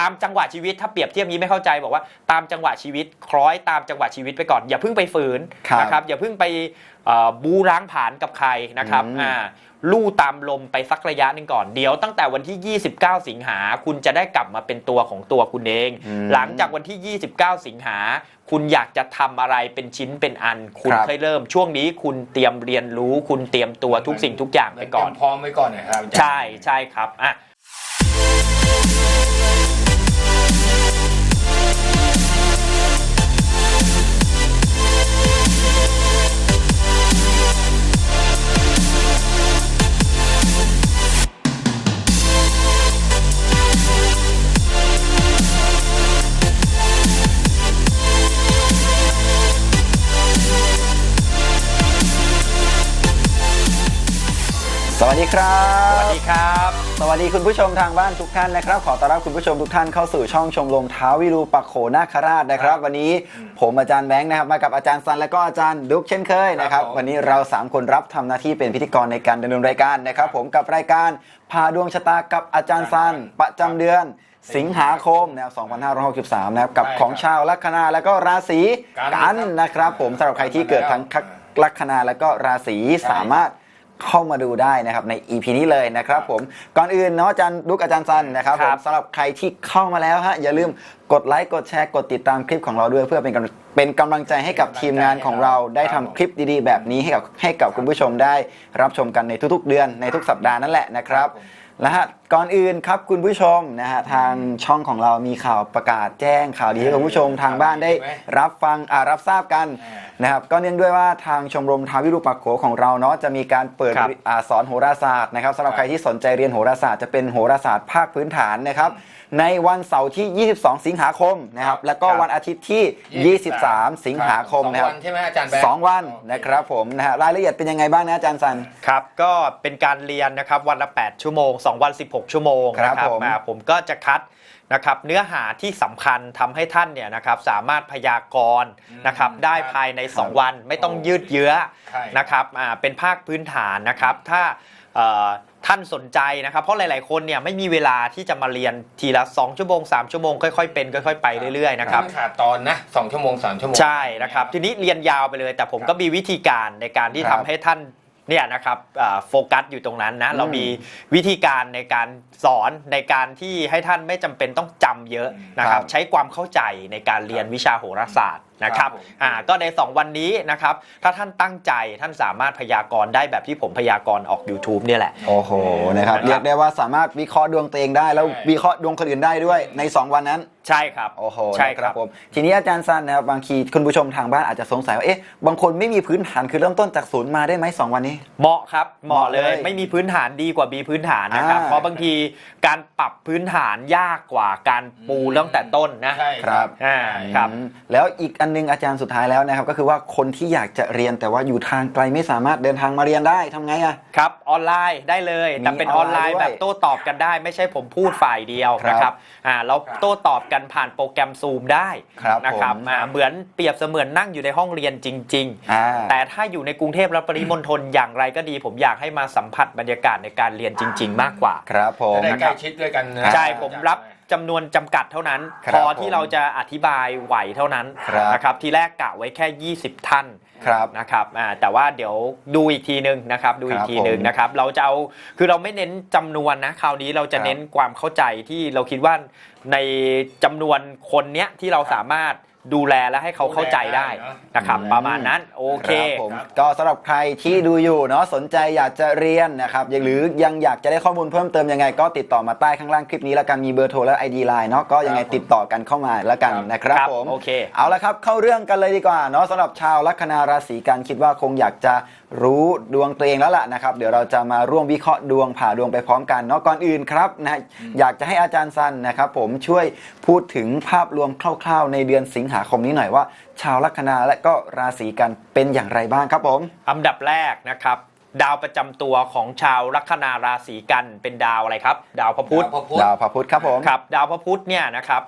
ตามจังหวะชีวิตถ้าเปรียบเทียบนี้ไม่เข้าใจบอกว่าตามจังหวะชีวิต คล้อยตามจังหวะชีวิตไปก่อน อย่าเพิ่งไปฝืนครับนะครับอย่าเพิ่งไปเอ่อบูร้างผลานกับใครนะครับอืม อ่าลู่ตามลมไปสักระยะหนึ่งก่อนเดี๋ยวตั้งแต่วันที่ 29 สิงหาคุณจะได้กลับมาเป็นตัวของตัวคุณเอง อืม หลังจากวันที่ 29 สิงหา คุณอยากจะทำอะไรเป็นชิ้นเป็นอัน คุณครับ ค่อยเริ่มช่วงนี้คุณเตรียมเรียนรู้ คุณเตรียมตัวทุกสิ่งทุกอย่างไปก่อน เตรียมพร้อมไว้ก่อนนะครับอาจารย์ ใช่ใช่ครับอะ ดีครับ สวัสดีครับ สวัสดีคุณผู้ชมทางบ้านทุกท่านนะครับ ขอต้อนรับคุณผู้ชมทุกท่านเข้าสู่ช่องชมรมท้าวิรูปักโขนาคราชนะครับ วันนี้ผมอาจารย์แบงค์นะครับมากับอาจารย์ซันและก็อาจารย์ดุ๊กเช่นเคยนะครับครับผมวันนี้เราสามคนรับทำหน้าที่เป็นพิธีกรในการดำเนินรายการนะครับ ผมกับรายการพาดวงชะตากับอาจารย์ซันประจำเดือนสิงหาคมนะครับ2563 นะครับ กับของชาวลัคนาและก็ราศีกันนะครับ ผมสำหรับใครที่เกิดทั้งลัคนาและก็ราศีสามารถ เข้ามาดูได้นะครับใน EP นี้เลยนะครับผมก่อนอื่นเนาะอาจารย์ดุกอาจารย์ซันนะครับผครัมบสำหรับใครที่เข้ามาแล้วฮะอย่าลืมกดไลค์กดแชร์กดติดตามคลิปของเราด้วยเพื่อเป็นกำลัง เป็นกำลังใจให้กับทีมงานของเราได้ทำคลิปดีๆ แบบนี้ให้กับให้กับคุณผู้ชมได้รับชมกันในทุกๆ เดือนในทุกสัปดาห์นั่นแหละนะครับและฮะก่อนอื่นครับคุณผู้ชมนะฮะทางช่องของเรามีข่าวประกาศแจ้งข่าวดีให้คุณผู้ชมทางบ้านได้รับฟังอ่ารับทราบกันนะครับก็เนื่องด้วยว่าทางชมรมทาวิรูปักโขของเราเนาะจะมีการเปิดครับอ่าสอนโหราศาสตร์นะครับสำหรับใครที่สนใจเรียนโหราศาสตร์จะเป็นโหราศาสตร์ภาคพื้นฐานนะครับในวันเสาร์ที่ 22 สิงหาคมนะครับแล้วก็วันอาทิตย์ที่ 23สิงหาคมนะครับสองวันใช่ไหมอาจารย์แบงค์สองวันนะครับผมนะฮะรายละเอียดเป็นยังไงบ้างนะอาจารย์สัน ครับ ก็เป็นการเรียนนะครับวันละ 8 ชั่วโมง 2 วัน 16 ชั่วโมงครับนะผมอ่าผมก็จะคัดนะครับเนื้อหาที่สำคัญทำให้ท่านเนี่ยนะครับสามารถพยากรณ์นะครับได้ภายใน 2 วันไม่ต้องยืดเยื้อ ใช่ นะครับอ่าเป็นภาคพื้นฐานนะครับ ถ้าเอ่อ ท่านสนใจนะครับ เพราะหลาย ๆ คนเนี่ยไม่มีเวลาที่จะมาเรียนทีละ 2 ชั่วโมง 3 ชั่วโมงค่อย ๆ เป็นค่อย ๆ ไปเรื่อย ๆ นะครับไม่ขาดตอนนะสองชั่วโมงสามชั่วโมง ใช่นะครับ ทีนี้เรียนยาวไปเลย แต่ผมก็มีวิธีการในการที่ครัทำบ ให้ท่านเนี่ยนะครับอ่าโฟกัสอยู่ตรงนั้นนะ เรามีวิธีการในการสอนในการที่ให้ท่านไม่จำเป็นต้องจำเยอะนะครับ ครับ ใช้ความเข้าใจในการเรียนวิชาโหราศาสตร์ นะครับครับผมอ่าก็ใน 2 วันนี้นะครับ ถ้าท่านตั้งใจท่านสามารถพยากรณ์ได้แบบที่ผมพยากรณ์ออก YouTube เนี่ยแหละ โอ้โหนะครับนะครับเรียกได้ว่าสามารถวิเคราะห์ดวงตัวเองได้ แล้วใช่วิเคราะห์ดวงคนอื่นได้ด้วยใน 2 วันนั้น ใช่ครับ โอ้โหใช่ครับนะผมทีนี้อาจารย์ซันนะครับบางทีคุณผู้ชมทางบ้านอาจจะสงสัยว่าเอ๊ะบางคนไม่มีพื้นฐานคือเริ่มต้นจากศูนย์มาได้ไหมสองวันนี้ เหมาะครับเหมาะเลยเหมาะเลยไม่มีพื้นฐานดีกว่ามีพื้นฐานนะครับอ่าเพราะบางทีการปรับพื้นฐานยากกว่าการปูตั้งแต่ต้นนะใช่ครับอ่าครับอืมแล้วอีกอันนึงอาจารย์สุดท้ายแล้วนะครับก็คือว่าคนที่อยากจะเรียนแต่ว่าอยู่ทางไกลไม่สามารถเดินทางมาเรียนได้ทำไงอะครับออนไลน์ได้เลยแต่เป็นมีออออนนไลไลน์น์ด้วยแบบโต้ตอบกันได้ ไม่ใช่ผมพูดฝ่ายเดียวครับนะครับอ่าเราครับโต้ตอบกันผ่านโปรแกรมซูมได้ครับนะครับผมอ่าเหมือนเปรียบเสมือนนั่งอยู่ในห้องเรียนจริงอ่าๆแต่ถ้าอยู่ในกรุงเทพและปริมณฑลอย่างไรก็ดี ผมอยากให้มาสัมผัสบรรยากาศในการเรียนจริง ๆ มากกว่า ครับผมจะได้ใกล้ชิดด้วยกันนะใช่ผมรับ จำนวนจำกัดเท่านั้น ครับพอที่เราจะอธิบายไหวเท่านั้นครับ นะครับทีแรกกะไว้แค่ 20 ท่าน ครับ นะครับอ่าแต่ว่าเดี๋ยวดูอีกทีนึงนะครับ ดูอีกทีนึงนะครับ เราจะเอา คือเราไม่เน้นจำนวนนะ คราวนี้เราจะครับเน้นความเข้าใจที่เราคิดว่าในจำนวนคนเนี้ยที่เราสามารถ ดูแลและให้เขาเข้าใจได้นะครับอืมประมาณนั้นโอเคครับผมก็สำหรับใครที่ดูอยู่เนาะสนใจอยากจะเรียนนะครับยังหรือยังอยากจะได้ข้อมูลเพิ่มเติมยังไง ก็ติดต่อมาใต้ข้างล่างคลิปนี้แล้วกันมีเบอร์โทรและ ID Line เนาะก็ยังไงครับผมติดต่อกันเข้ามาแล้วกันครับนะครับครับผมโอเคเอาละครับเข้าเรื่องกันเลยดีกว่าเนาะสำหรับชาวลัคนาราศีกันคิดว่าคงอยากจะรู้ดวงตัวเองแล้วล่ะนะครับ เดี๋ยวเราจะมาร่วมวิเคราะห์ดวงผ่าดวงไปพร้อมกันเนาะก่อนอื่นครับนะอยากจะให้อาจารย์ซันนะครับ ผมช่วยพูดถึงภาพรวมคร่าว ๆ ในเดือนสิงหาคมนี้หน่อยว่า ชาวลัคนาและก็ราศีกันเป็นอย่างไรบ้างครับผมอันดับแรกนะครับดาวประจำตัวของชาวลัคนาราศีกันเป็นดาวอะไรครับ ดาวพระพุธดาวพระพุธดาวพระพุธครับผมครับ ดาวพระพุธเนี่ยนะครับ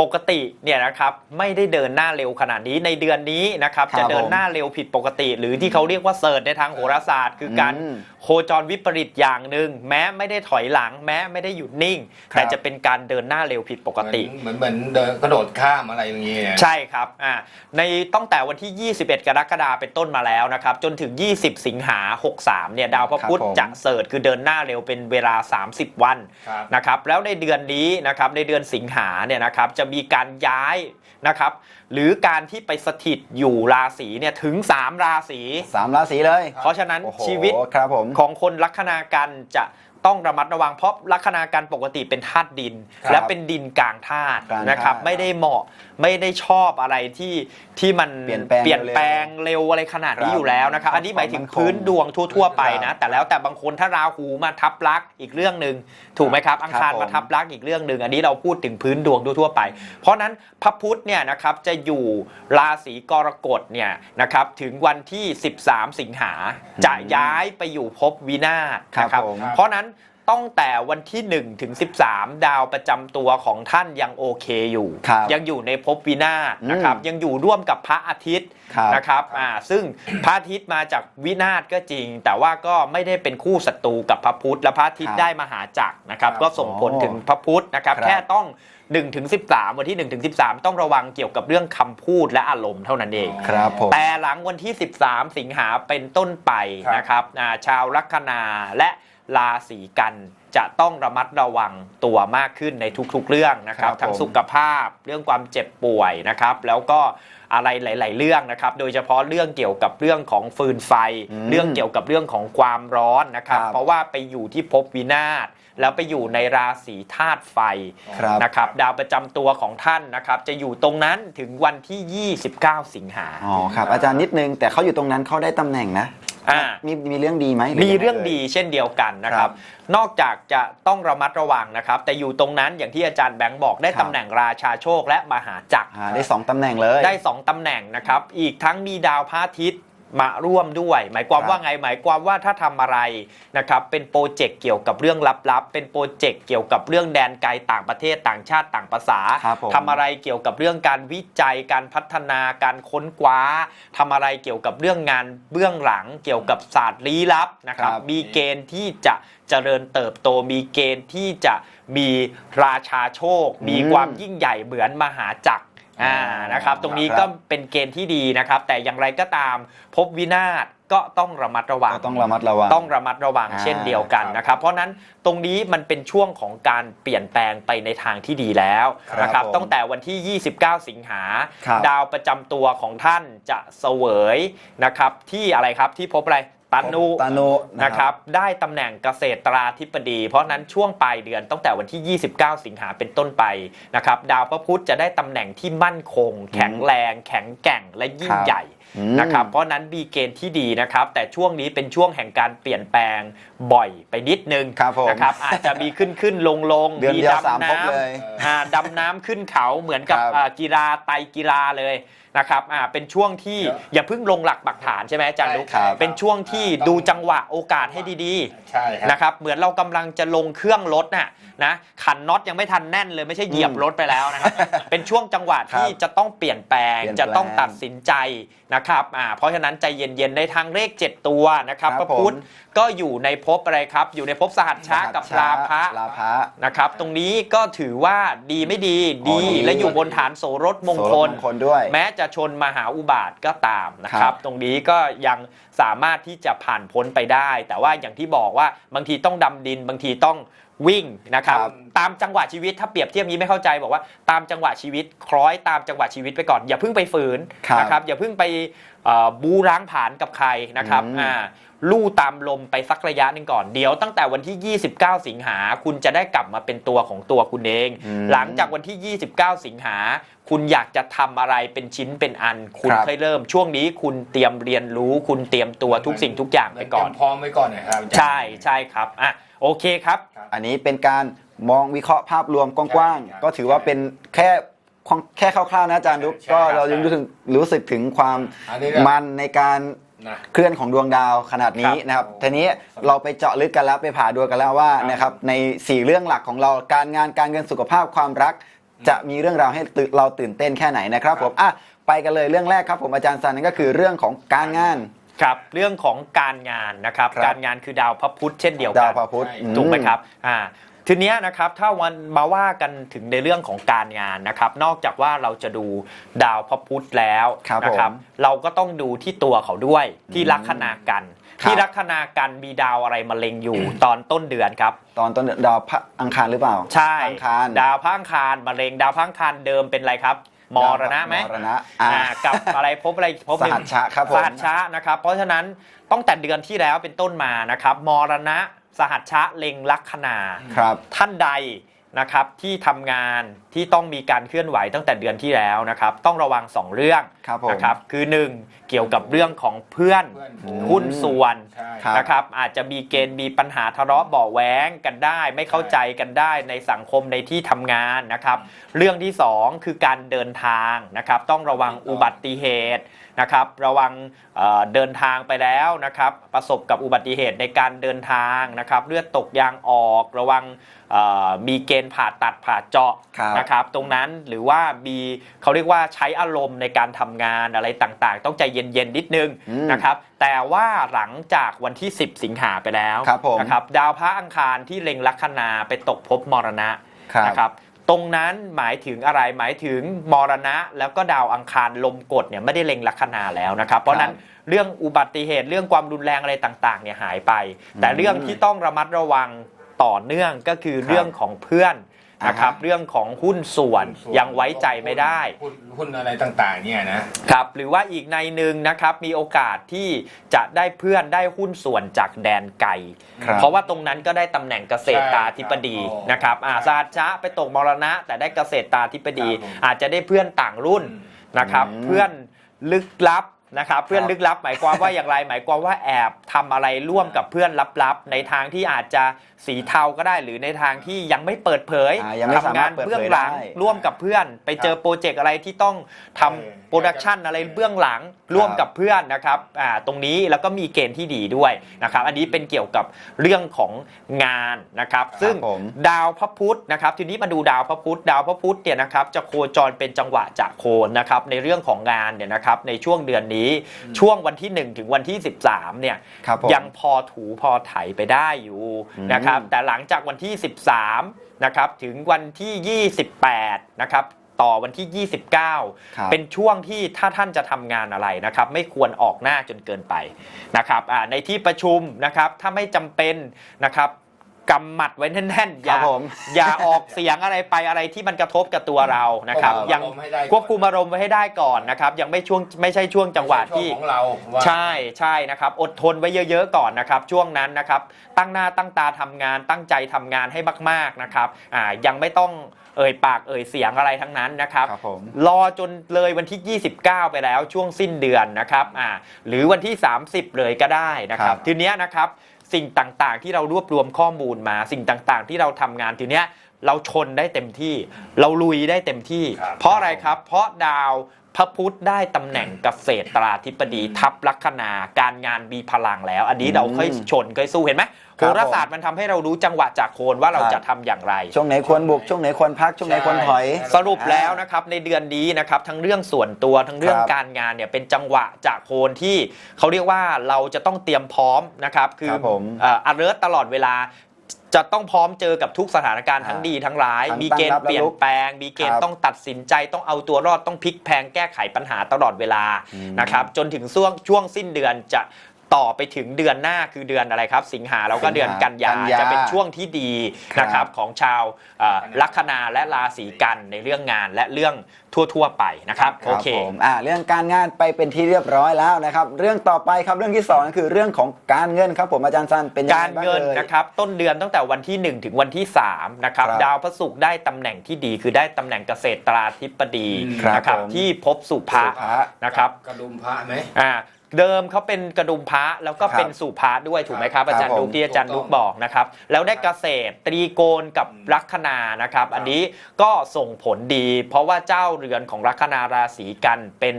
ปกติเนี่ยนะครับไม่ได้เดินหน้าเร็วขนาดนี้ในเดือนนี้นะครับ ครับจะเดินหน้าเร็วผิดปกติ หรือที่เขาเรียกว่าเสิร์ชในทางโหราศาสตร์ คือการอืมโคจรวิปริตอย่างหนึ่งแม้ไม่ได้ถอยหลัง แม้ไม่ได้หยุดนิ่ง ครับ แต่จะเป็นการเดินหน้าเร็วผิดปกติ เหมือนเหมือนเดินกระโดดข้ามอะไรอย่างเงี้ย ใช่ครับอ่าในตั้งแต่วันที่ 21 กรกฎาคมเป็นต้นมาแล้วนะครับ จนถึง 20 สิงหา 63 เนี่ยดาวพระพุธครับผม จะเสิร์ชคือเดินหน้าเร็วเป็นเวลา 30 วันครับ นะครับ แล้วในเดือนนี้นะครับ ในเดือนสิงหาเนี่ยนะครับ จะมีการย้าย นะครับ หรือการที่ไปสถิตอยู่ราศีเนี่ยถึง 3 ราศี สามราศีเลย เพราะฉะนั้นโอ้โหชีวิตครับผม ของคนลัคนากันจะ ต้องระมัดระวังเพราะลัคนากันปกติเป็นธาตุดิน ครับและเป็นดินกลางธาตุกลางธาตุนะครับ ไม่ได้เหมาะไม่ได้ชอบอะไรที่ที่มันเปลี่ยนแปลงเปลี่ยนแปลงเร็วอะไรขนาดนี้ครับอยู่แล้วนะครับ อันนี้หมายถึงความมั่นคงพื้นดวงทั่ว ๆ ไปครันะบแต่แล้วแต่บางคนถ้าราหูมาทับลักษณ์อีกเรื่องหนึ่งถูกไหมครับ อังคารผม มาทับลักษณ์อีกเรื่องหนึ่งอันนี้เราพูดถึงพื้นดวงทั่วๆไป เพราะฉะนั้นพระพุธเนี่ยนะครับจะอยู่ราศีกรกฎเนี่ยนะครับถึงวันที่ 13 สิงหาจะย้ายไปอยู่ภพวินาศครับนะครับผม เพราะฉะนั้น ตั้งแต่วันที่ 1 ถึง 13 ดาวประจำตัวของท่านยังโอเคอยู่ ครับยังอยู่ในภพวินาศนะครับอืมยังอยู่ร่วมกับพระอาทิตย์ครับนะครับอ่าซึ่งพระอาทิตย์มาจากวินาศก็จริง แต่ว่าก็ไม่ได้เป็นคู่ศัตรูกับพระพุธและพระอาทิตคย์รับได้มาหาจักรนะครับ ครับก็ส่งผลถึงพระพุธนะครับ ครับ แค่ต้อง1ถึง13 วันที่1ถึง13 ต้องระวังเกี่ยวกับเรื่องคำพูดและอารมณ์เท่านั้นเอง ครับผม แต่หลังวันที่ 13 สิงหาเป็นต้นไปครับ นะครับอ่าชาวลัคนาและ ราศีกันจะต้องระมัดระวังตัวมากขึ้นในทุกๆเรื่องนะครับครับทั้งผมสุขภาพเรื่องความเจ็บป่วยนะครับ แล้วก็ อะไรหลาย ๆ เรื่องนะครับ โดยเฉพาะเรื่องเกี่ยวกับเรื่องของฟืนไฟอืมเรื่องเกี่ยวกับเรื่องของความร้อนนะครับครับ เพราะว่าไปอยู่ที่ภพวินาศแล้วไปอยู่ในราศีธาตุไฟครับนะครับดาวประจำตัวของท่านนะครับจะอยู่ตรงนั้นถึงวันที่ 29 สิงหาอ๋อครับอาจารย์นิดนึงแต่เขาอยู่ตรงนั้นเขาได้ตำแหน่งนะอ่ามีมีเรื่องดีไหมหมียัไเรื่องดีเช่นเดียวกันนะคครัรับบนอกจากจะต้องระมัดระวังนะครับ แต่อยู่ตรงนั้นอย่างที่อาจารย์แบงค์บอกได้ครับตำแหน่งราชาโชคและมหาจักรอ่าได้สองตำแหน่งเลยได้ 2ตำแหน่งนะครับ อีกทั้งมีดาวพระอาทิตย์มาร่วมด้วย หมายความครับว่าไงหมายความว่าถ้าทำอะไรนะครับเป็นโปรเจกต์เกี่ยวกับเรื่องลับๆ เป็นโปรเจกต์เกี่ยวกับเรื่องแดนไกลต่างประเทศต่างชาติต่างภาษาครับผมทำอะไรเกี่ยวกับเรื่องการวิจัยการพัฒนาการค้นคว้าทำอะไรเกี่ยวกับเรื่องงานเบื้องหลังเกี่ยวกับศาสตร์ลี้ลับนะครับครับมีเกณฑ์ที่จะเจริญเติบโตมีเกณฑ์ที่จะมีราชาโชค มีอืมความยิ่งใหญ่เหมือนมหาจักร อ่านะครับตรงนี้ครับก็เป็นเกณฑ์ที่ดีนะครับ แต่อย่างไรก็ตามพบวินาศก็ต้องระมัดระวังก็ต้องระมัดระวังต้องระมัดระวังอ่าเช่นเดียวกันนะครับ เพราะนั้นตรงนี้มันเป็นช่วงของการเปลี่ยนแปลงไปในทางที่ดีแล้วนะครับผมตั้งแต่วันที่ 29 สิงหาครับดาวประจำตัวของท่านจะเสวยนะครับที่อะไรครับที่พบอะไร ตันุตานุนะครับได้ตำแหน่งเกษตราธิบดี เพราะฉะนั้นช่วงปลายเดือนตั้งแต่วันที่ 29 สิงหาเป็นต้นไปนะครับดาวพระพุธจะได้ตำแหน่งที่มั่นคง แข็งแรง แข็งแกร่งและยิ่งครับใหญ่อืม นะครับเพราะฉะนั้นมีเกณฑ์ที่ดีนะครับ แต่ช่วงนี้เป็นช่วงแห่งการเปลี่ยนแปลงบ่อยไปนิดนึงครับผมนะครับ อาจจะมีขึ้นขึ้นลงลงเดือนมีเดียวสามดำภพน้ำเลยอ่าดำน้ำขึ้นเขาเหมือนกับครับอ่ากีฬาไตรกีฬาเลยนะครับอ่าเป็นช่วงที่เดี๋ยวอย่าเพิ่งลงหลักปักฐานใช่ไหมอาจารย์ลุกใช่ครับเป็นช่วงที่ต้องดูจังหวะโอกาสให้ดีๆใช่ครับนะครับเหมือนเรากำลังจะลงเครื่องรถน่ะนะขันน็อตยังไม่ทันแน่นเลยไม่ใช่เหยียบรถไปแล้วนะครับเป็นช่วงจังหวะที่จะต้องเปลี่ยนแปลงเปลี่ยนแปลงจะต้องตัดสินใจนะครับอ่าเพราะฉะนั้นใจเย็นๆในทางเลข 7 ตัวนะครับครับพระพุธผม ก็อยู่ในภพอะไรครับ อยู่ในภพสหัชชะกับราพะลาภะนะครับ ตรงนี้ก็ถือว่าดีไม่ดีอ๋อดีดี และอยู่บนฐานโสรถมงคลโสรสมงคลด้วย แม้จะชนมหาอุบาทก็ตามนะคครัรับบ ตรงนี้ก็ยังสามารถที่จะผ่านพ้นไปได้ แต่ว่าอย่างที่บอกว่าบางทีต้องดำดินบางทีต้อง วิ่งนะครับครับตามจังหวะชีวิตถ้าเปรียบเทียบนี้ไม่เข้าใจบอกว่าตามจังหวะชีวิต คล้อยตามจังหวะชีวิตไปก่อน อย่าเพิ่งไปฝืนครับนะครับอย่าเพิ่งไปเอ่อบูร้างผานกับใครนะครับอืม อ่าลู่ตามลมไปสักระยะหนึ่งก่อนเดี๋ยวตั้งแต่วันที่ 29 สิงหาคุณจะได้กลับมาเป็นตัวของตัวคุณเอง อืม หลังจากวันที่ 29 สิงหา คุณอยากจะทำอะไรเป็นชิ้นเป็นอัน คุณครับ ค่อยเริ่ม ช่วงนี้คุณเตรียมเรียนรู้ คุณเตรียมตัวทุกสิ่งทุกอย่างไปก่อนเตรียมพร้อมไว้ก่อนนะครับอาจารย์ ใช่ใช่ครับอะ โอเคครับ อันนี้เป็นการมองวิเคราะห์ภาพรวมกว้างใช่ครับๆก็ถือว่าเป็นแค่ความแค่คร่าวๆนะอาจารย์ดุ๊กใช่ก็ครับเรายังรู้ถึงรู้สึกถึงความอันนี้ก็มันในการนะเคลื่อนของดวงดาวขนาดนี้ครับนะครับโอ้ทีนี้เราไปเจาะลึกกันแล้วไปผ่าดวงกันแล้วว่าครับนะครับในสี่เรื่องหลักของเราการงานการเงินสุขภาพความรัก จะมีเรื่องราวให้ตื่นเราตื่นเต้นแค่ไหนนะครับครับผมอะไปกันเลยเรื่องแรกครับผมอาจารย์ซันนั่นก็คือเรื่องของการงาน ครับเรื่องของการงานนะครับครับ การงานคือดาวพระพุธเช่นเดียวดากัวนพระพุธใช่อื ถูกไหมครับอ่าทีเนี้ยนะครับถ้าวันมาว่ากันถึงในเรื่องของการงานนะครับนอกจากว่าเราจะดูดาวพระพุธแล้วครับนะผมเราก็ต้องดูที่ตัวเขาด้วยที่ลัคนากัน ครับ ที่ลัคนากันมีดาวอะไรมาเล็งอยู่ ตอนต้นเดือนครับ ตอนต้นเดือนดาวพระอังคารหรือเปล่าใช่ อังคาร ดาวพระอังคารมาเล็งดาวพระอังคารเดิมเป็นอะไรครับ มรณะไหมมรณะอ่าอ่ากับอะไรพบอะไรพบหนึ่สหังชชะครับผมสหัชชะนะครับ เพราะฉะนั้นตั้งแต่เดือนที่แล้วเป็นต้นมานะครับมรณะสหัชชะเล็งลัคนาครับท่านใด นะครับที่ทำงานที่ต้องมีการเคลื่อนไหวตั้งแต่เดือนที่แล้วนะครับ ต้องระวัง 2 เรื่องครับผมนะครับ คือ 1 เกี่ยวกับเรื่องของเพื่อนเพื่อนฝูง หุ้นส่วนใช่ ครับ นะครับ อาจจะมีเกณฑ์มีปัญหาทะเลาะเบาะแว้งกันได้ ไม่เข้าใจกันได้ในสังคมในที่ทำงานนะครับ เรื่องที่ 2 คือการเดินทางนะครับ ต้องระวังอุบัติเหตุ นะครับ ระวังเอ่อเดินทางไปแล้วนะครับ ประสบกับอุบัติเหตุในการเดินทางนะครับ เลือดตกยางออก ระวังเอ่อมีเกณฑ์ผ่าตัดผ่าเจาะครับนะครับ ตรงนั้นหรือว่ามีเขาเรียกว่าใช้อารมณ์ในการทำงานอะไรต่างๆ ต้องใจเย็นๆนิดนึงอืมนะครับ แต่ว่าหลังจากวันที่ 10 สิงหาไปแล้วครับผมนะครับ ดาวพระอังคารที่เล็งลัคนาไปตกภพมรณะครับนะครับ ตรงนั้นหมายถึงอะไรหมายถึงมรณะ แล้วก็ดาวอังคารลมกดเนี่ยไม่ได้เล็งลัคนาแล้วนะครับ เพราะฉะนั้นเรื่องอุบัติเหตุเรื่องความรุนแรงอะไรต่างๆเนี่ยหายไป แต่เรื่องที่ต้องระมัดระวังต่อเนื่องก็คือครับเรื่องของเพื่อน นะครับอ่าฮะเรื่องของหุ้นส่วนหุ้นส่วนยังไว้ใจไม่ได้หุ้นหุ้นอะไรต่างๆเนี่ยนะครับหรือว่าอีกในหนึ่งนะครับมีโอกาสที่จะได้เพื่อนได้หุ้นส่วนจากแดนไกลครับเพราะว่าตรงนั้นก็ได้ตำแหน่งเกษตรตาธิปดีใช่ครับนะครับอาครับซาชะไปตกมรณะ แต่ได้เกษตรตาธิปดีครับผมอาจจะได้เพื่อนต่างรุ่นนะครับอืมเพื่อนลึกลับนะครับเพื่อนลึกลับหมายความว่าอย่างไรหมายความว่าแอบทำอะไรร่วมกับเพื่อนลับๆ ในทางที่อาจจะ สีเทาก็ได้หรือในทางที่ยังไม่เปิดเผยอ่ายังไม่สามารถทำงานเปิดเผยเบื้องหลังได้ร่วมกับเพื่อน ไปเจอโปรเจกต์อะไรที่ต้องทำเออ โปรดักชันอะไรเบื้องหลังร่วมกับเพื่อนนะครับอ่าตรงนี้แล้วก็มีเกณฑ์ที่ดีด้วยนะครับ อันนี้เป็นเกี่ยวกับเรื่องของงานนะครับ ซึ่งผม ดาวพระพุธนะครับ ทีนี้มาดูดาวพระพุธดาวพระพุธเนี่ยนะครับจะโคจรเป็นจังหวะจะโคนนะครับ ในเรื่องของงานเนี่ยนะครับในช่วงเดือนนี้ช่วงวันที่ 1 ถึงวันที่ 13เนี่ย ครับผม ยังพอถูพอไถไปได้อยู่อืมนะครับแต่หลังจากวันที่ 13นะครับถึงวันที่ 28นะครับต่อวันที่ 29ครับเป็นช่วงที่ถ้าท่านจะทำงานอะไรนะครับ ไม่ควรออกหน้าจนเกินไปนะครับอ่าในที่ประชุมนะครับ ถ้าไม่จำเป็นนะครับ กำหมัดไว้แน่นๆอย่าครับผม อย่าออกเสียงอะไรไปอะไรที่มันกระทบกับตัวเรานะครับควบคุมยังอารมณ์ให้ได้ก่อน ควบคุมอารมณ์ไว้ให้ได้ก่อนนะครับ ยังไม่ช่วงไม่ใช่ช่วงจังหวะที่ช่วงของเราว่า ใช่ใช่นะครับ อดทนไว้เยอะ ๆ ก่อนนะครับ ช่วงนั้นนะครับ ตั้งหน้าตั้งตาทำงาน ตั้งใจทำงานให้มาก ๆนะครับอ่ายังไม่ต้องเอ่ยปากเอ่ยเสียงอะไรทั้งนั้นนะครับ ครับผม รอจนเลยวันที่ 29 ไปแล้วช่วงสิ้นเดือนนะครับอ่าหรือวันที่ 30 เลยก็ได้นะครับ ครับ ทีเนี้ยนะครับ สิ่งต่างๆ ที่เรารวบรวมข้อมูลมา สิ่งต่างๆ ที่เราทำงานทีเนี้ยเราชนได้เต็มที่ เราลุยได้เต็มที่ครับเพราะอะไรครับ เพราะดาว พระพุธได้ตำแหน่งเกษตราธิบดีทับลัคนาการงานมีพลังแล้ว อันนี้เราเคยชนเคยสู้เห็นไหมครัโหบราศาสตร์มันทำให้เรารู้จังหวะจากโคนว่าเราครับจะทำอย่างไร ช่วงไหนควรบุก ช่วงไหนควรพัก ช่วงไหนควรถอยใช่สรุปแล้วนะครับในเดือนนี้นะครับทั้งเรื่องส่วนตัวทั้งเรื่องครับการงานเนี่ยเป็นจังหวะจากโคนที่เขาเรียกว่าเราจะต้องเตรียมพร้อมนะครับคือครับผมเอ่อ alert ตลอดเวลา จะต้องพร้อมเจอกับทุกสถานการณ์ทั้งอ่าดีทั้งร้าย ทั้งมีเกณฑ์ตั้งรับเปลี่ยและนลุกแปลง มีเกณฑ์ครับต้องตัดสินใจต้องเอาตัวรอดต้องพลิกแพลงแก้ไขปัญหาตลอดเวลาอืม นะครับจนถึงช่วงช่วงสิ้นเดือนจะ ต่อไปถึงเดือนหน้าคือเดือนอะไรครับ สิงหาแล้วก็เดือนกันยากันยาจะเป็นช่วงที่ดีนะครับครับของชาวเอ่อลัคนาและราศีกันในเรื่องงานและเรื่องทั่วๆไปนะครับคโอรับเคผมอ่าเรื่องการงานไปเป็นที่เรียบร้อยแล้วนะครับ เรื่องต่อไปครับเรื่องที่สองก็คือเรื่องของการเงินครับผมอาจารย์ซันเป็นยังการไงบ้างเงินอ่ยนะครับต้นเดือนตั้งแต่วันที่ 1 ถึงวันที่3นะครับครับดาวพระศุกร์ได้ตำแหน่งที่ดีคือได้ตำแหน่งเกษตราธิบดีครับนะครับผมที่พบสุภะสุภะนะครับกระดุมพระไหมอ่า เดิมเขาเป็นกระดุมพระแล้วก็ครับเป็นสุภะด้วยถูกไหมครับอาจารย์ครับดุผกมที่อาจารย์ถูดุกกต้องบอกนะครับ แล้วได้เกษตรตรีโกณกับลัคนานะครับ อันนี้ก็ส่งผลดี เพราะว่าเจ้าเรือนของลัคนาราศีกันเป็น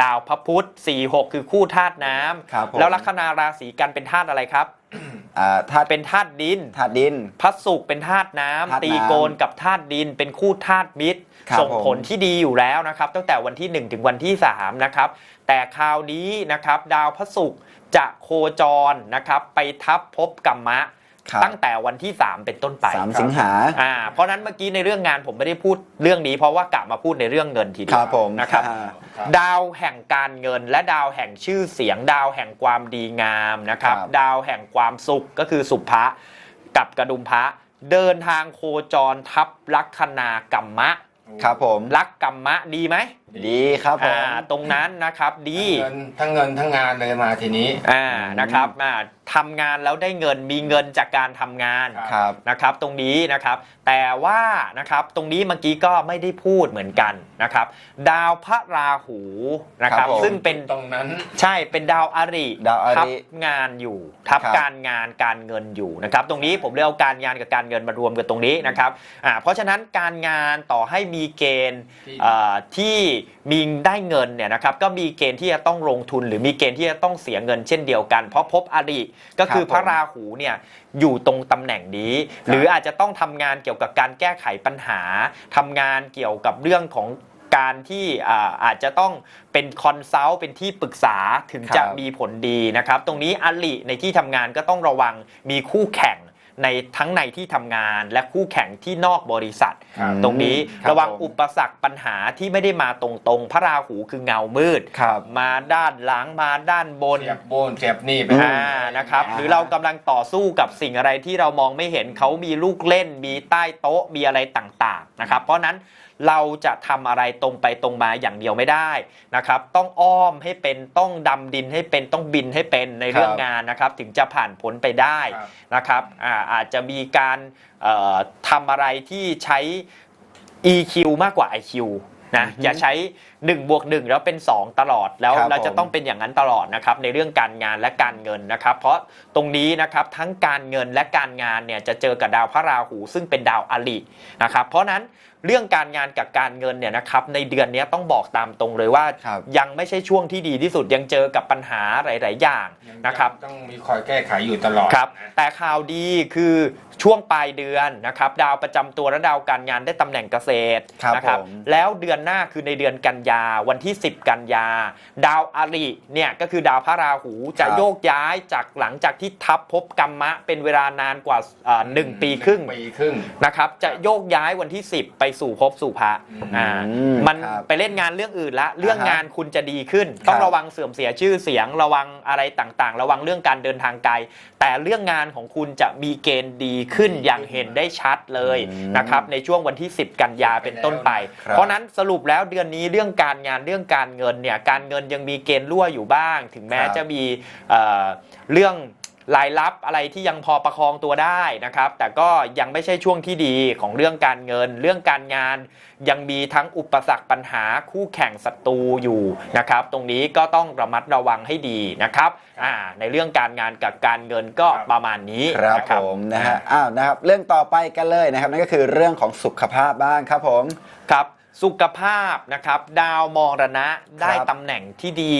ดาวพระพุธ4 6 คือคู่ธาตุน้ำครับผมแล้วลัคนาราศีกันเป็นธาตุอะไรครับอ่าธาตุเป็นธาตุดินธาตุดินพระศุกร์เป็นธาตุน้ำธาตุน้ำตีโกนกับธาตุดิน เป็นคู่ธาตุมิตรครับส่งผลผมที่ดีอยู่แล้วนะครับ ตั้งแต่วันที่ 1 ถึงวันที่3นะครับ แต่คราวนี้นะครับดาวพระศุกร์จะโคจรนะครับไปทับภพกรรมะ ครับตั้งแต่วันที่ 3 เป็นต้นไปสามสิงหา อ่าเพราะฉะนั้นเมื่อกี้ในเรื่องงานผมไม่ได้พูดเรื่องนี้เพราะว่ากะมาพูดในเรื่องเงินทีคเดียรัวบผมนะครับ อ่าครับดาวแห่งการเงินและดาวแห่งชื่อเสียง ดาวแห่งความดีงามนะครับ ครับ ดาวแห่งความสุขก็คือสุภะกับกระดุมพระเดินทางโคจรทับลัคนากัมมะ ครับผมลักกัมมะดีไหมดีครับผมอ่าตรงนั้นนะครับดีทั้งเงินทั้งเงินทั้งงานเลยมาทีนี้อ่านะครับอ่า ทำงานแล้วได้เงินมีเงินจากการทำงานครับครับนะครับ ตรงนี้นะครับ แต่ว่านะครับตรงนี้เมื่อกี้ก็ไม่ได้พูดเหมือนกันนะครับ ดาวพระราหูนะคครัรับบผม ซึ่งเป็นตรงนั้น ใช่เป็นดาวอาริดาวอาริทับงานอยู่ทับครับ การงานการเงินอยู่นะครับ ตรงนี้ผมเลยเอาการงานกับการเงินมารวมกันตรงนี้นะครับอ่าเพราะฉะนั้นการงานต่อให้มีเกณฑ์ที่ เอ่อที่มีได้เงินเนี่ยนะครับก็มีเกณฑ์ที่จะต้องลงทุนหรือมีเกณฑ์ที่จะต้องเสียเงินเช่นเดียวกัน เพราะภพอริก็คือครับพระราหูเนี่ยอยู่ตรงตำแหน่งนี้ หรืออาจจะต้องทำงานเกี่ยวกับการแก้ไขปัญหาทำงานเกี่ยวกับเรื่องของการที่อ่าอาจจะต้องเป็นคอนซัลท์เป็นที่ปรึกษาถึงจะครับมีผลดีนะครับ ตรงนี้อลิในที่ทำงานก็ต้องระวังมีคู่แข่ง ในทั้งในที่ทำงานและคู่แข่งที่นอกบริษัทครับตรงนี้ครับระวังผมอุปสรรคปัญหาที่ไม่ได้มาตรงๆ พระราหูคือเงามืด ครับมาด้านหลังมาด้านบนเสียบโบนเสียบนี่ไปอ่านะครับอ่าหรือเรากำลังต่อสู้กับสิ่งอะไรที่เรามองไม่เห็นเขามีลูกเล่น มีใต้โต๊ะมีอะไรต่างๆนะครับเพราะฉะนั้น เราจะทำอะไรตรงไปตรงมาอย่างเดียวไม่ได้นะครับต้องอ้อมให้เป็นต้องดำดินให้เป็นต้องบินให้เป็นในเรื่องครับงานนะครับ ถึงจะผ่านผลไปได้ครับนะครับอ่าอาจจะมีการเอ่อทำอะไรที่ใช้ EQ มากกว่า IQ นะอือฮึอย่าใช้1บวก1แล้วเป็น 2 ตลอดแล้วครับเราจะผมต้องเป็นอย่างนั้นตลอดนะครับในเรื่องการงานและการเงินนะครับ เพราะตรงนี้นะครับทั้งการเงินและการงานเนี่ยจะเจอกับดาวพระราหูซึ่งเป็นดาวอลินะครับเพราะฉะนั้น เรื่องการงานกับการเงินเนี่ยนะครับในเดือนนี้ต้องบอกตามตรงเลยว่าครับยังไม่ใช่ช่วงที่ดีที่สุดยังเจอกับปัญหาหลาย ๆ อย่างนะครับต้องมีคอยแก้ไขอยู่ตลอดครับนะแต่ข่าวดีคือช่วงปลายเดือนนะครับดาวประจำตัวและดาวการงานได้ตำแหน่งเกษตรครับนะครับผมแล้วเดือนหน้าคือในเดือนกันยาวันที่ 10 กันยา ดาวอาริเนี่ยก็คือดาวพระราหูจะครับโยกย้ายจากหลังจากที่ทับภพกรรมะเป็นเวลานานกว่าอ่าหนึ่งปีครึ่งหนึ่ปีครึ่งนะครับจะโยกย้ายวันที่ 10 ไปสู่ภพสู่พระอืมอ่าอืมมันครับไปเล่นงานเรื่องอื่นละ เรื่องอ่าฮะงานคุณจะดีขึ้นต้องครับระวังเสื่อมเสียชื่อเสียงระวังอะไรต่างๆ ระวังเรื่องการเดินทางไกล แต่เรื่องงานของคุณจะมีเกณฑ์ดีขึ้นอย่างเห็นได้ชัดเลยอืมนะครับในช่วงวันที่ 10 กันยาเป็นต้นไป ครับ เพราะนั้นสรุปแล้วเดือนนี้เรื่องการงานเรื่องการเงินเนี่ยการเงินยังมีเกณฑ์รั่วอยู่บ้าง ถึงแม้ครับจะมีเอ่อเรื่อง รายรับอะไรที่ยังพอประคองตัวได้นะครับ แต่ก็ยังไม่ใช่ช่วงที่ดีของเรื่องการเงิน เรื่องการงาน ยังมีทั้งอุปสรรคปัญหาคู่แข่งศัตรูอยู่นะครับ ตรงนี้ก็ต้องระมัดระวังให้ดีนะครับอ่าในเรื่องการงานกับการเงินก็ครับประมาณนี้ครับนะผมนะฮะอ้าวนะครับเรื่องต่อไปกันเลยนะครับนั่นก็คือเรื่องของสุขภาพบ้างครับผม ครับ สุขภาพนะครับดาวมรณะได้ครับตำแหน่งที่ดี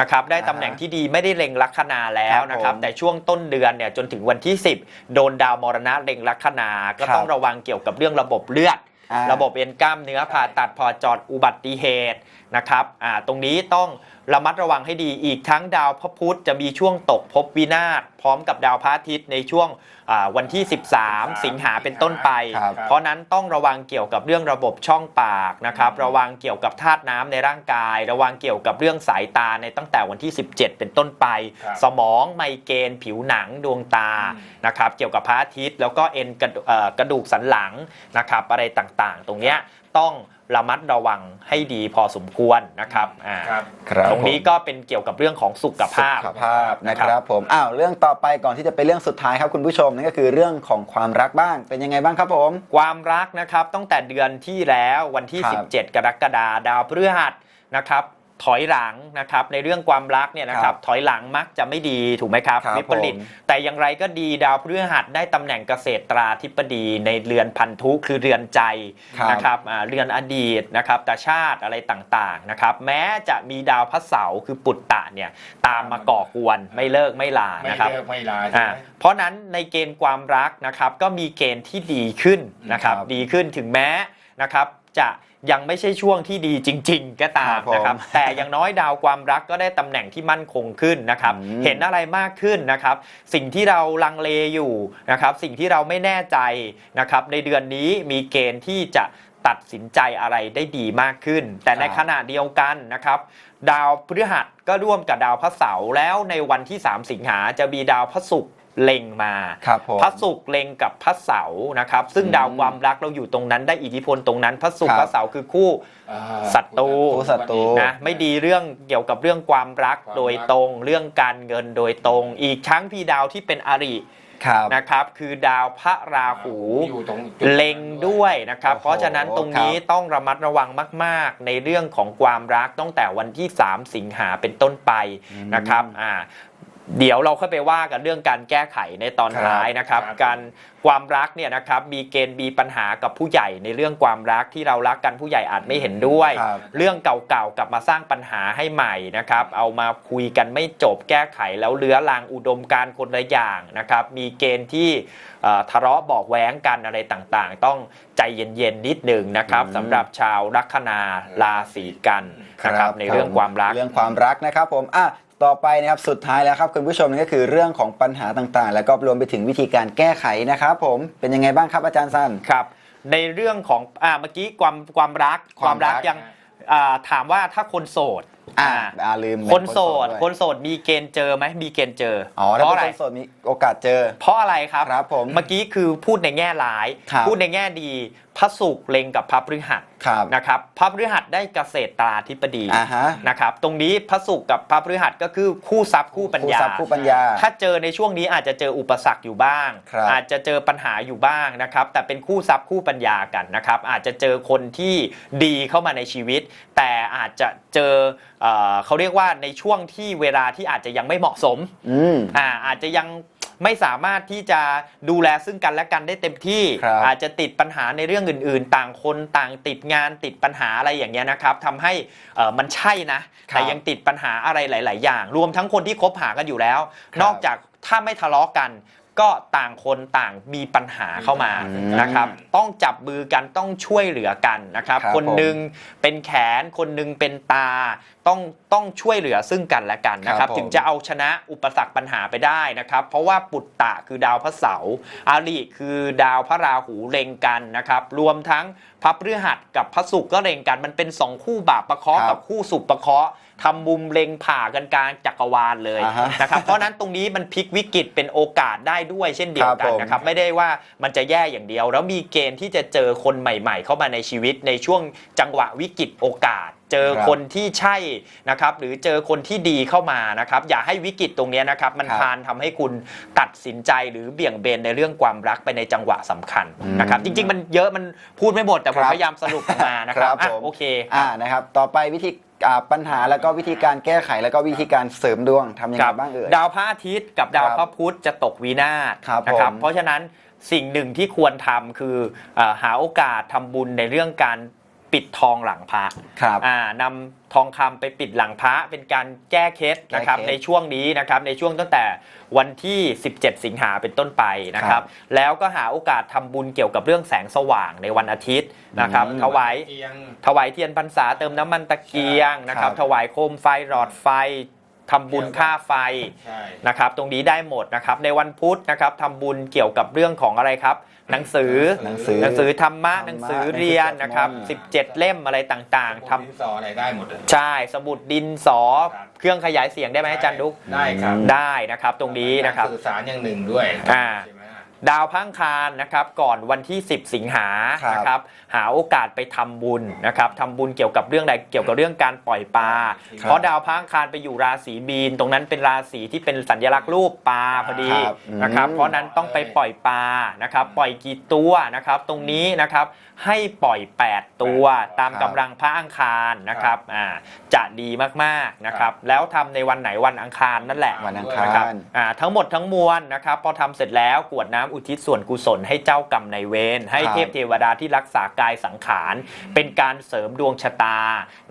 นะครับได้ตำแหน่งที่ดีไม่ได้เล็งลัคนาแล้วนะครับครับผมแต่ช่วงต้นเดือนเนี่ยจนถึงวันที่ 10 โดนดาวมรณะเล็งลัคนาก็ครับต้องระวังเกี่ยวกับเรื่องระบบเลือดอ่าระบบเอ็นกล้ามเนื้อผ่าตัดพอจอดอุบัติเหตุ นะครับอ่าตรงนี้ต้องระมัดระวังให้ดีอีกทั้งดาวพระพุธจะมีช่วงตกภพวินาศพร้อมกับดาวพระอาทิตย์ในช่วงอ่าวันที่ 13 สิงหาเป็นต้นไปครับเพราะนั้นต้องระวังเกี่ยวกับเรื่องระบบช่องปากนะครับระวังเกี่ยวกับธาตุน้ำในร่างกาย ระวังเกี่ยวกับเรื่องสายตาในตั้งแต่วันที่ 17 เป็นต้นไปครับสมองไมเกรนผิวหนังดวงตาอืมนะครับเกี่ยวกับพระอาทิตย์ แล้วก็เอ็นกระดูเอ่อกระดูกสันหลังนะครับอะไรต่างๆ ตรงเนี้ยต้อง ระมัดระวังให้ดีพอสมควรนะครับอ่าครับครับตรงนี้ผมก็เป็นเกี่ยวกับเรื่องของสุขภาพสุขภาพนะครับผมอ้าวเรื่องต่อไปก่อนที่จะไปเรื่องสุดท้ายครับคุณผู้ชมนั่นก็คือเรื่องของความรักบ้างเป็นยังไงบ้างครับผม ความรักนะครับตั้งแต่เดือนที่แล้ววันที่ครับ17 กรกฎาคมดาวพฤหัสนะครับ ถอยหลังนะครับในเรื่องความรักเนี่ยนะคครัรับบถอยหลังมักจะไม่ดีถูกไหมครับครับวิปริตผมแต่อย่างไรก็ดีดาวพฤหัสได้ตำแหน่งเกษตราธิบดีในเรือนพันธุคือเรือนใจครับนะครับอ่าเรือนอดีตนะครับตาชาติอะไรต่างๆนะครับแม้จะมีดาวพระเสาร์คือปุตตะเนี่ยตามมาก่อกวนไม่เลิกไม่ลาไม่นะครับเลิกไม่ลาใช่อ่าไหมเพราะนั้นในเกณฑ์ความรักนะครับก็มีเกณฑ์ที่ดีขึ้นนะครับครับดีขึ้นถึงแม้นะครับจะ ยังไม่ใช่ช่วงที่ดีจริง ๆ ก็ตามครับผมนะครับ แต่อย่างน้อยดาวความรักก็ได้ตำแหน่งที่มั่นคงขึ้นนะครับ อืม เห็นอะไรมากขึ้นนะครับ สิ่งที่เราลังเลอยู่นะครับ สิ่งที่เราไม่แน่ใจนะครับ ในเดือนนี้มีเกณฑ์ที่จะตัดสินใจอะไรได้ดีมากขึ้น แต่ในครับขณะเดียวกันนะครับ ดาวพฤหัสก็ร่วมกับดาวพระเสาร์แล้วในวันที่ 3 สิงหาจะมีดาวพระศุกร์ เล็งมาครับผมพระศุกร์เล็งกับพระเสาร์นะครับ ซึ่งอืมดาวความรักเราอยู่ตรงนั้นได้อิทธิพลตรงนั้น พระศุกคร์รับพระเสาร์คือคู่อ่าศัตรูคู่ศัตรูนะไม่ดีเรื่องเกี่ยวกับเรื่องความรักความรักโดยตรงเรื่องการเงินโดยตรง อีกทั้งพี่ดาวที่เป็นอริครับนะครับคือดาวพระราหูอยู่ตรงจุดเล็งด้วยนะครับโอ้โหเพราะฉะนั้นตรงนี้ครับต้องระมัดระวังมาก ๆ ในเรื่องของความรักตั้งแต่วันที่ 3 สิงหาเป็นต้นไปนะครับอ่า เดี๋ยวเราค่อยไปว่ากันเรื่องการแก้ไขในตอนครับท้ายนะครับครับ การความรักเนี่ยนะครับมีเกณฑ์มีปัญหากับผู้ใหญ่ในเรื่องความรักที่เรารักกันผู้ใหญ่อาจไม่เห็นด้วยครับเรื่องเก่าๆกลับมาสร้างปัญหาให้ใหม่นะครับเอามาคุยกันไม่จบแก้ไขแล้วเลื้อรังอุดมการณ์คนละอย่างนะครับมีเกณฑ์ที่เอ่อทะเลาะเบอกแว้งกันอะไรต่างๆ ต้องใจเย็นๆนิดหนึ่งนะครับอืมสำหรับชาวลัคนาราศีกันนะครับในเรื่องความรักเรื่องความรักนะครับผมอะ ต่อไปนะครับสุดท้ายแล้วครับคุณผู้ชมนั่นก็คือเรื่องของปัญหาต่างๆ แล้วก็รวมไปถึงวิธีการแก้ไขนะครับผมเป็นยังไงบ้างครับอาจารย์สั้นครับ ในเรื่องของอ่าเมื่อกี้ความความรักความรักความรักยังอ่าถามว่าถ้าคนโสดอ่าอ่าอ่าลืมคนโสดวยคนโสดมีเกณฑ์เจอไหมมีเกณฑ์เจออ๋อเพถ้าราะเป็นอะไรคนโสดมีโอกาสเจอ เพราะอะไรครับครับผมเมื่อกี้คือพูดในแง่ร้ายครับพูดในแง่ดี พระศุกร์เล็งกับพระพฤหัสครับนะครับพระพฤหัสได้เกษตราธิบดีอ่าฮะนะครับตรงนี้พระศุกร์กับพระพฤหัสก็คือคู่ทรัพย์คู่ปัญคู่ญาทรัพย์คู่ปัญญา ถ้าเจอในช่วงนี้อาจจะเจออุปสรรคอยู่บ้าง ครับอาจจะเจอปัญหาอยู่บ้างนะครับ แต่เป็นคู่ทรัพย์คู่ปัญญากันนะครับ อาจจะเจอคนที่ดีเข้ามาในชีวิต แต่อาจจะเจอเอ่อเขาเรียกว่าในช่วงที่เวลาที่อาจจะยังไม่เหมาะสมอืม อ่าอาจจะยัง ไม่สามารถที่จะดูแลซึ่งกันและกันได้เต็มที่ ครับ อาจจะติดปัญหาในเรื่องอื่น ๆ ต่างคนต่างติดงานติดปัญหาอะไรอย่างเงี้ยนะครับทำให้เอ่อมันใช่นะครับแต่ยังติดปัญหาอะไรหลาย ๆ อย่าง รวมทั้งคนที่คบหากันอยู่แล้วครับนอกจากถ้าไม่ทะเลาะกัน ก็ต่างคนต่างมีปัญหาเข้ามาอืมนะครับ ต้องจับมือกันต้องช่วยเหลือกันนะครับ ครับคนผม หนึ่งเป็นแขนคนหนึ่งเป็นตา ต้องต้องช่วยเหลือซึ่งกันและกันนะคครัรับบผม ถึงจะเอาชนะอุปสรรคปัญหาไปได้นะครับ เพราะว่าปุตตะคือดาวพระเสาร์อาริคือดาวพระราหูเล็งกันนะครับ รวมทั้งพระพฤหัสกับพระศุกร์ก็เล็งกัน มันเป็นสองคู่บาปประเคราะห์ครับกับคู่สุปประเคราะห์ ทำมุมเล็งผ่ากันกลางจักรวาลเลยอ่าฮะนะครับเพราะฉะนั้นตรงนี้มันพลิกวิกฤตเป็นโอกาสได้ด้วยเช่นเดียวกันครับผม นะครับ ไม่ได้ว่ามันจะแย่อย่างเดียว แล้วมีเกณฑ์ที่จะเจอคนใหม่ ๆ เข้ามาในชีวิตในช่วงจังหวะวิกฤตโอกาส เจอครับคนที่ใช่นะครับ หรือเจอคนที่ดีเข้ามานะครับ อย่าให้วิกฤตตรงเนี้ยนะครับ มันครับพานทำให้คุณตัดสินใจหรือเบี่ยงเบนในเรื่องความรักไปในจังหวะสำคัญนะครับ จริง ๆ มันเยอะมันพูดไม่หมดแต่ผมครับพยายามสรุปออกมานะครับครับอะผม โอเค อ่านะครับ ต่อไปวิธีอ่าปัญหาแล้วก็วิธีการแก้ไขแล้วก็วิธีการเสริมดวงทำยังคไงรับบ้างเอ่ย ดาวพระอาทิตย์กับดาวครับพระพุธจะตกวินาศครับนะครับผมเพราะฉะนั้นสิ่งหนึ่งที่ควรทำคือเออหาโอกาสทำบุญในเรื่องการ ปิดทองหลังพระครับ อ่านำทองคำไปปิดหลังพระเป็นการแก้เคล็ดนะครับแก้เคล็ดในช่วงนี้นะครับในช่วงตั้งแต่วันที่ 17 สิงหาเป็นต้นไปนะคครัรับบแล้วก็หาโอกาสทำบุญเกี่ยวกับเรื่องแสงสว่างในวันอาทิตย์นะครับอืม ถวายเอียง ถวายเทียนพรรษาเติมน้ำมันตะเกียงนะครับ ครับ ถวายโคมไฟหลอดไฟทำบุญค่าไฟใช่ นะครับ ตรงนี้ได้หมดนะครับ ในวันพุธนะครับทำบุญเกี่ยวกับเรื่องของอะไรครับ หนังสือหนังสือหนังสือธรรมะธรรมะหนังสือเรียนนะครับหนังสือ17 เล่มอะไรต่างๆทำทำดินสออะไรได้หมดเลย ใช่ สมุดดินสอครับเครื่องขยายเสียงได้ไหมอาจารย์ดุ๊กได้ครับ ได้นะครับ ตรงนี้นะครับสื่อสารอย่างหนึ่งด้วยอ่าใช่ไหม ดาวพังคารนะครับก่อนวันที่ 10 สิงหาครับนะครับหาโอกาสไปทำบุญนะครับทำบุญเกี่ยวกับเรื่องอะไรเกี่ยวกับเรื่องการปล่อยปลาครับเพราะดาวพังคารไปอยู่ราศีมีน ตรงนั้นเป็นราศีที่เป็นสัญลักษณ์รูปปลาพอดีครับนะครับอืมเพราะนั้นต้องไปปล่อยปลานะครับปล่อยกี่ตัวนะครับตรงนี้นะครับให้ปล่อย 8 ตัวตามครับกำลังพระอังคารนะครับอ่าจะดีมากๆนะครับแล้วทำในวันไหนวันอังคารนั่นแหละวันอังด้วยคานะครับรอ่าทั้งหมดทั้งมวลนะครับพอทำเสร็จแล้วกรวดน้ำอุทิศส่วนกุศลให้เจ้ากรรมนายเวรให้ครับเทพเทวดาที่รักษากายสังขาร เป็นการเสริมดวงชะตา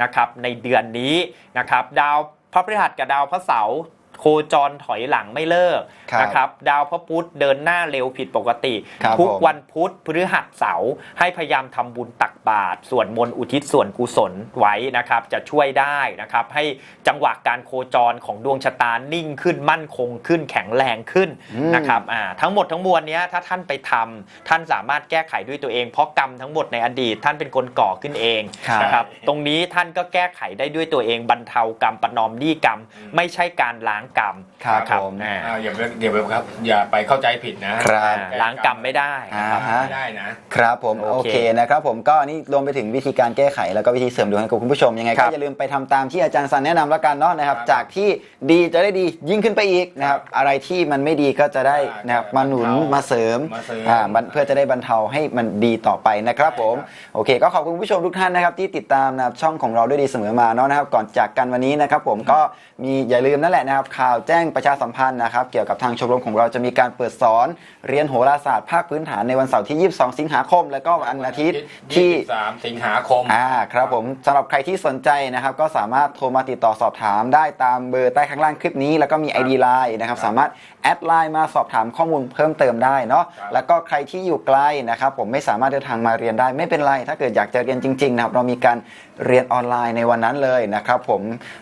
นะครับในเดือนนี้นะครับดาวพระพฤหัสกับดาวพระเสาร์ โคจรถอยหลังไม่เลิกครับนะครับดาวพระพุธเดินหน้าเร็วผิดปกติ ครับทุกผม วันพุธพฤหัสเสาร์ให้พยายามทำบุญตักบาตรส่วนมนต์อุทิศส่วนกุศลไว้นะครับ จะช่วยได้นะครับ ให้จังหวะการโคจรของดวงชะตานิ่งขึ้นมั่นคงขึ้นแข็งแรงขึ้น อืม นะครับอ่าทั้งหมดทั้งมวลเนี้ยถ้าท่านไปทำท่านสามารถแก้ไขด้วยตัวเอง เพราะกรรมทั้งหมดในอดีตท่านเป็นคนก่อขึ้นเองครับนะครับตรงนี้ท่านก็แก้ไขได้ด้วยตัวเองบรรเทากรรมประนอมหนี้กรรม ไม่ใช่การล้างกรรมครับนะผมอ่าอ่าอย่าไปอย่าไปครับ อย่าไปเข้าใจผิดนะครับ อ่าล้างกรรมไม่ได้นะครับอ่าฮะ ไม่ได้นะ ครับผมโอโอเคเคนะครับผมก็นี่รวมไปถึงวิธีการแก้ไขแล้วก็วิธีเสริมดวงให้กับคุณผู้ชมยังไงครัก็บ อย่าลืมไปทำตามที่อาจารย์ซันแนะนำแล้วกันเนาะนะครับ ครับจากที่ดีจะได้ดียิ่งขึ้นไปอีกนะครับอะไรที่มันไม่ดีก็จะได้นะครับอ่ามาหนุนบรรเทามาเสริมมาเสริม อ่ามันเพื่อจะได้บรรเทาให้มันดีต่อไปนะครับผมใช่ครับโอเค ก็ขอบคุณผู้ชมทุกท่านนะครับที่ติดตามนะครับช่องของเราด้วยดีเสมอมาเนาะนะครับก่อนจากกันวันนี้นะครับผมก็มีอย่าลืมนั่นแหละนะครับข่าวแจ้งประชาสัมพันธ์นะครับ เกี่ยวกับทางชมรมของเราจะมีการเปิดสอน เรียนโหราศาสตร์ภาคพื้นฐานในวันเสาร์ที่ 22 สิงหาคม แล้วก็วันอาทิตย์ที่23สิงหาคมอ่าครับผมสำหรับใครที่สนใจนะครับก็สามารถโทรมาติดต่อสอบถามได้ตามเบอร์ใต้ข้างล่างคลิปนี้ แล้วก็มี ID Line นะครับครับสามารถ แอดไลน์มาสอบถามข้อมูลเพิ่มเติมได้เนาะครับแล้วก็ใครที่อยู่ไกลนะครับผมไม่สามารถเดินทางมาเรียนได้ไม่เป็นไร ถ้าเกิดอยากจะเรียนจริงๆนะครับเรามีการเรียนออนไลน์ในวันนั้นเลยนะครับผม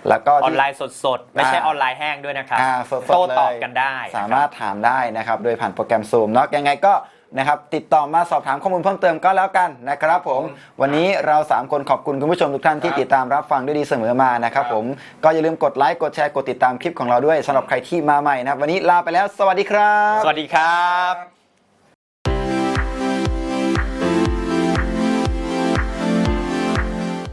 แล้วก็ออนที่ไลน์สดๆ ไม่ใช่อ่าออนไลน์แห้งด้วยนะครับอ่าสดๆโต้ตอบเลยกันได้นะคบสามารถถามได้นะครับโดยผ่านโปรแกรม Zoom เนาะยังไงก็ นะครับติดต่อมาสอบถามข้อมูลเพิ่มเติมก็แล้วกันนะครับผมวันนี้เรา 3 คนขอบคุณคุณผู้ชมทุกท่านที่ครับติดตามรับฟังด้วยดีเสมอมานะครับผมก็อย่าลืมกดไลค์กดแชร์กดติดตามคลิปของเราด้วยสำหรับใครที่มาใหม่นะครับวันนี้ลาไปแล้ว สวัสดีครับ สวัสดีครับ